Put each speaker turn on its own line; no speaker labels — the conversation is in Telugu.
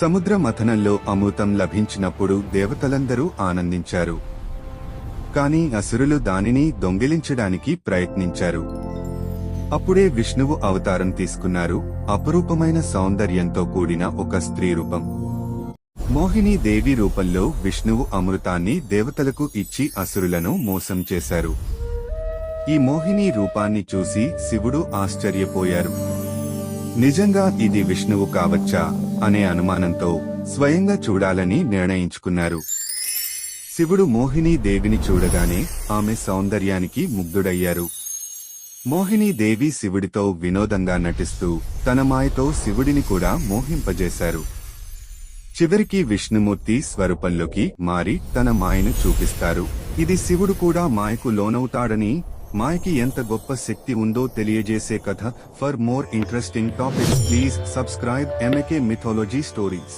సముద్ర మథనంలో అమృతం లభించినప్పుడు దేవతలందరూ ఆనందించారు. కాని అసురులు దానిని దొంగిలించడానికి ప్రయత్నించారు. అప్పుడే విష్ణువు అవతారం తీసుకున్నారు. అపురూపమైన సౌందర్యంతో కూడిన ఒక స్త్రీ రూపం. మోహిని దేవి రూపంలో విష్ణువు అమృతాన్ని దేవతలకు ఇచ్చి అసురులను మోసం చేశారు. ఈ మోహిని రూపాన్ని చూసి శివుడు ఆశ్చర్యపోయారు. నిజంగా ఇది విష్ణువు కావచ్చా? అనే అనుమానంతో స్వయంగా చూడాలని నిర్ణయించుకున్నారు. శివుడు మోహినీ దేవిని చూడగానే ఆమె సౌందర్యానికి ముగ్ధుడయ్యారు. మోహినీ దేవి శివుడితో వినోదంగా నటిస్తూ తన మాయతో శివుడిని కూడా మోహింపజేశారు. చివరికి విష్ణుమూర్తి స్వరూపంలోకి మారి తన మాయను చూపిస్తారు. ఇది శివుడు కూడా మాయకు లోనవుతాడని మాయకి ఎంత గొప్ప శక్తి ఉందో తెలియజేసే కథ for more interesting topics please subscribe MAK mythology stories